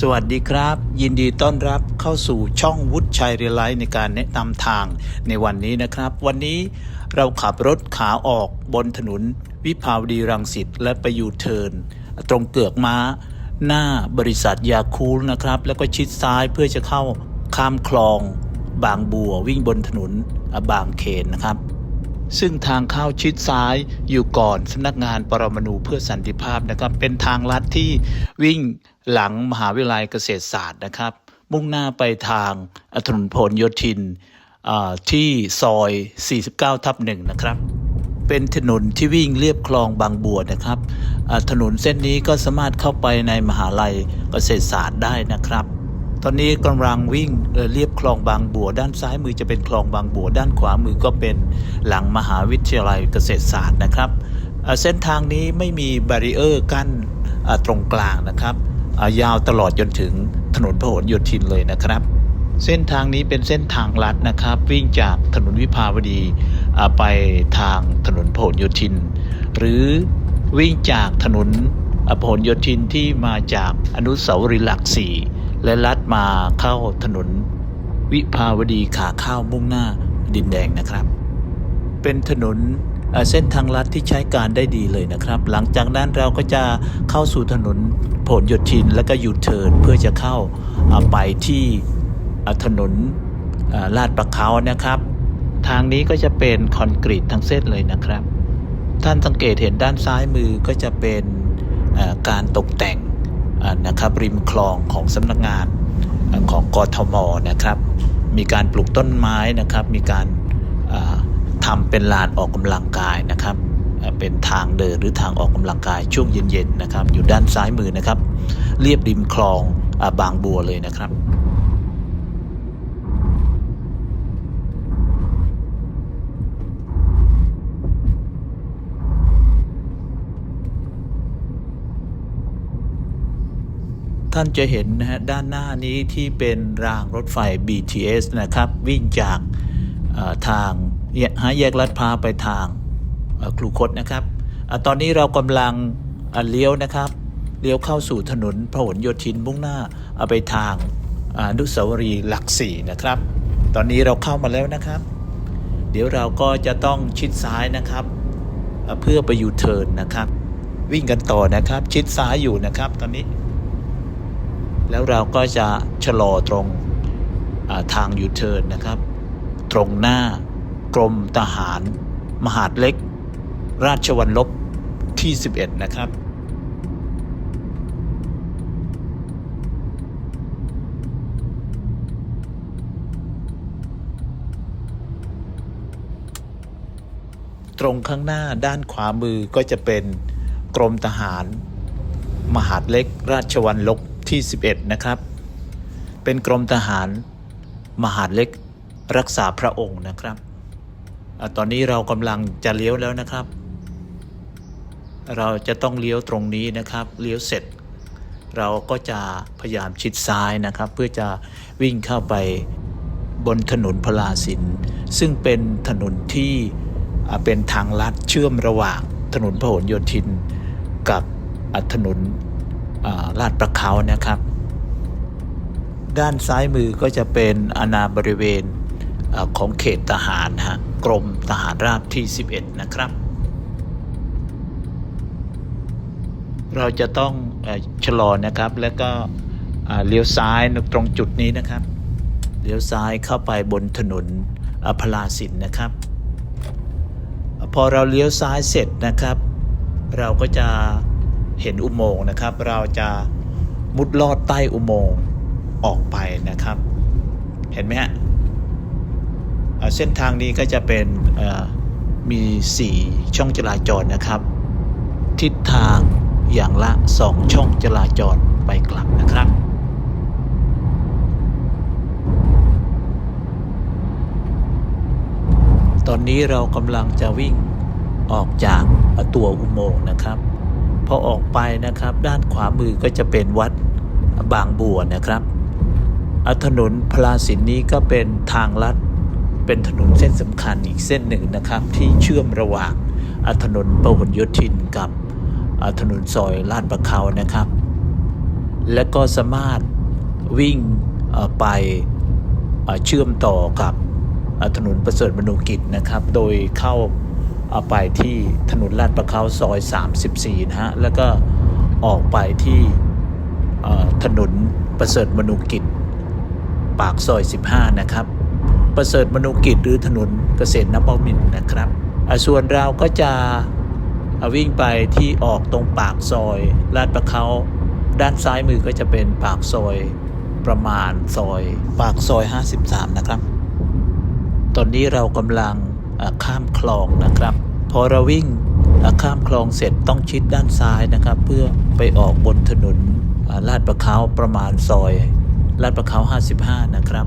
สวัสดีครับ ยินดีต้อนรับเข้าสู่ช่องวุฒิชัยเรียลไลในการแนะนำทางในวันนี้นะครับ วันนี้เราขับรถขาออกบนถนน วิภาวดีรังสิตและไปยูเทิร์นตรงเกือกม้า หน้าบริษัทยาคูลนะครับ แล้วก็ชิดซ้ายเพื่อจะเข้าข้ามคลอง บางบัววิ่งบนถนนบางเขนนะครับ ซึ่งทางเข้าชิดซ้ายอยู่ก่อนสำนักงานปรมาณูเพื่อสันติภาพนะครับ เป็นทางลัดที่วิ่งหลังมหาวิทยาลัยเกษตรศาสตร์นะครับ มุ่งหน้าไปทางถนนพลโยธินอ่าที่ซอย 49 ทับหนึ่งนะครับ เป็นถนนที่วิ่งเลียบคลองบางบัวนะครับถนนเส้นนี้ก็สามารถเข้าไปในมหาลัยเกษตรศาสตร์ได้นะครับ ตอนนี้กำลังวิ่งเรียบคลองบางบัว ด้านซ้ายมือจะเป็นคลองบางบัว ด้านขวามือก็เป็นหลังมหาวิทยาลัยเกษตรศาสตร์นะครับ เส้นทางนี้ไม่มีบารีเออร์กั้นตรงกลางนะครับยาวตลอดจนถึงถนนพหลโยธินเลยนะครับ เส้นทางนี้เป็นเส้นทางลัดนะครับ วิ่งจากถนนวิภาวดีไปทางถนนพหลโยธิน หรือวิ่งจากถนนพหลโยธินที่มาจากอนุสาวรีย์หลักสี่ และลัดมาเข้าถนน วิภาวดีขาเข้ามุ่งหน้าดินแดงนะครับ เป็นถนนเส้นทางลัดที่ใช้การได้ดีเลยนะครับ หลังจากนั้นเราก็จะเข้าสู่ถนนผลโยธินและก็ยูเทิร์นเพื่อจะเข้าไปที่ถนนลาดประเขานะครับ ทางนี้ก็จะเป็นคอนกรีตทั้งเส้นเลยนะครับ ท่านสังเกตเห็นด้านซ้ายมือก็จะเป็นการตกแต่ง นะครับริมคลองของสำนักงานของกทมนะครับ มีการปลูกต้นไม้นะครับ มีการทำเป็นลานออกกำลังกายนะครับเป็นทางเดินหรือทางออกกำลังกายช่วงเย็นๆนะครับ อยู่ด้านซ้ายมือนะครับ เรียบริมคลองอบางบัวเลยนะครับ ท่านจะเห็นนะฮะด้านหน้านี้ที่เป็นรางรถไฟ BTS นะครับ วิ่งจากทางหาแยกลาดพร้าวไปทางครูคดนะครับอตอนนี้เรากำลังเลี้ยวนะครับ เลี้ยวเข้าสู่ถนนพหลโยธินมุ่งหน้าเอาไปทางอนุสาวรีย์หลักสี่นะครับ ตอนนี้เราเข้ามาแล้วนะครับ เดี๋ยวเราก็จะต้องชิดซ้ายนะครับเอ่อเพื่อไปยูเทิร์นนะครับ วิ่งกันต่อนะครับ ชิดซ้ายอยู่นะครับ ตอนนี้ แล้วเราก็จะชะลอตรงทางยูเทิร์นนะครับ ตรงหน้ากรมทหาร มหาดเล็ก ราชวัลลบที่ 11 นะครับตรงข้างหน้าด้านขวามือก็จะเป็นกรมทหาร มหาดเล็กราชวัลลบ ที่ 11 นะครับ เป็นกรมทหารมหาดเล็กรักษาพระองค์นะครับอตอนนี้เรากำลังจะเลี้ยวแล้วนะครับ เราจะต้องเลี้ยวตรงนี้นะครับ เลี้ยวเสร็จ เราก็จะพยายามชิดซ้ายนะครับ เพื่อจะวิ่งเข้าไปบนถนนพลาสิน ซึ่งเป็นถนนที่เป็นทางลัดเชื่อมระหว่างถนนพหลโยธิน กับอ่าถนน ลาดประเขานะครับ ด้านซ้ายมือก็จะเป็นอาณาบริเวณอของเขตทหารฮะกรมทหารราบที่ 11 นะครับ เราจะต้องอชะลอนะครับแล้วก็เลี้ยวซ้ายตรงจุดนี้นะครับ เลี้ยวซ้ายเข้าไปบนถนนอพลาสินนะครับ พอเราเลี้ยวซ้ายเสร็จนะครับ เราก็จะ เห็นอุโมงค์นะครับ เราจะมุดลอดใต้อุโมงค์ออกไปนะครับ เห็นไหมฮะเเส้นทางนี้ก็จะเป็นมีสี่ช่องจราจรนะครับ ทิศทางอย่างละสองช่องจราจรไปกลับนะครับตอนนี้เรากำลังจะวิ่งออกจากตัวอุโมงค์นะครับ พอออกไปนะครับ ด้านขวามือก็จะเป็นวัดบางบัวนะครับอะถนนพลาสินนี้ก็เป็นทางลัด เป็นถนนเส้นสำคัญอีกเส้นหนึ่งนะครับ ที่เชื่อมระหว่างอะถนนพหลโยธินกับอะถนนซอยลาดประเขานะครับ และก็สามารถวิ่งไปเชื่อมต่อกับอ่อถนนประเสริฐมนุกิจนะครับ โดยเข้า เอ่อไปที่ถนนลาดประเขาซอย 34 นะฮะ แล้วก็ออกไปที่ถนนประเสริฐมนุกิจ ปากซอย 15 นะครับ ประเสริฐมนุกิจหรือถนนเกษตรนบมินนะครับ ส่วนเราก็จะวิ่งไปที่ออกตรงปากซอยลาดประเขาด้านซ้ายมือก็จะเป็นปากซอยประมาณซอย ปากซอย 53 นะครับ ตอนนี้เรากำลัง ข้ามคลองนะครับ พอเราวิ่งข้ามคลองเสร็จต้องชิดด้านซ้ายนะครับ เพื่อไปออกบนถนนลาดประเขาประมาณซอยลาดประเขา55 นะครับ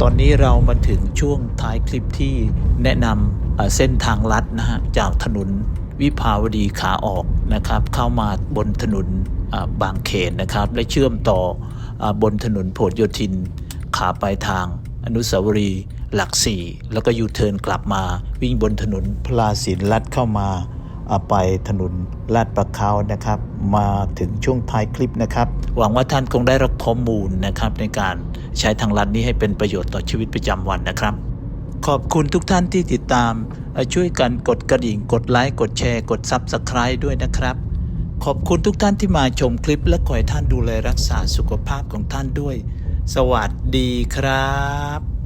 ตอนนี้เรามาถึงช่วงท้ายคลิปที่แนะนำเอ่อเส้นทางลัดนะฮะจากถนนวิภาวดีขาออกนะครับ เข้ามาบนถนนบางเขนนะครับ และเชื่อมต่ออบนถนนผลโยธิน ขาไปทางอนุสาวรีย์ หลักสี่แล้วก็ยูเทิร์นกลับมา วิ่งบนถนนพลาสินลัดเข้ามาไปถนนลาดประเขานะครับ มาถึงช่วงท้ายคลิปนะครับ หวังว่าท่านคงได้รับข้อมูลนะครับในการใช้ทางลัดนี้ให้เป็นประโยชน์ต่อชีวิตประจำวันนะครับ ขอบคุณทุกท่านที่ติดตาม ช่วยกันกดกระดิ่ง กดไลค์ กดแชร์ กด Subscribe ด้วยนะครับ ขอบคุณทุกท่านที่มาชมคลิป และขอให้ท่านดูแลรักษาสุขภาพของท่านด้วย สวัสดีครับ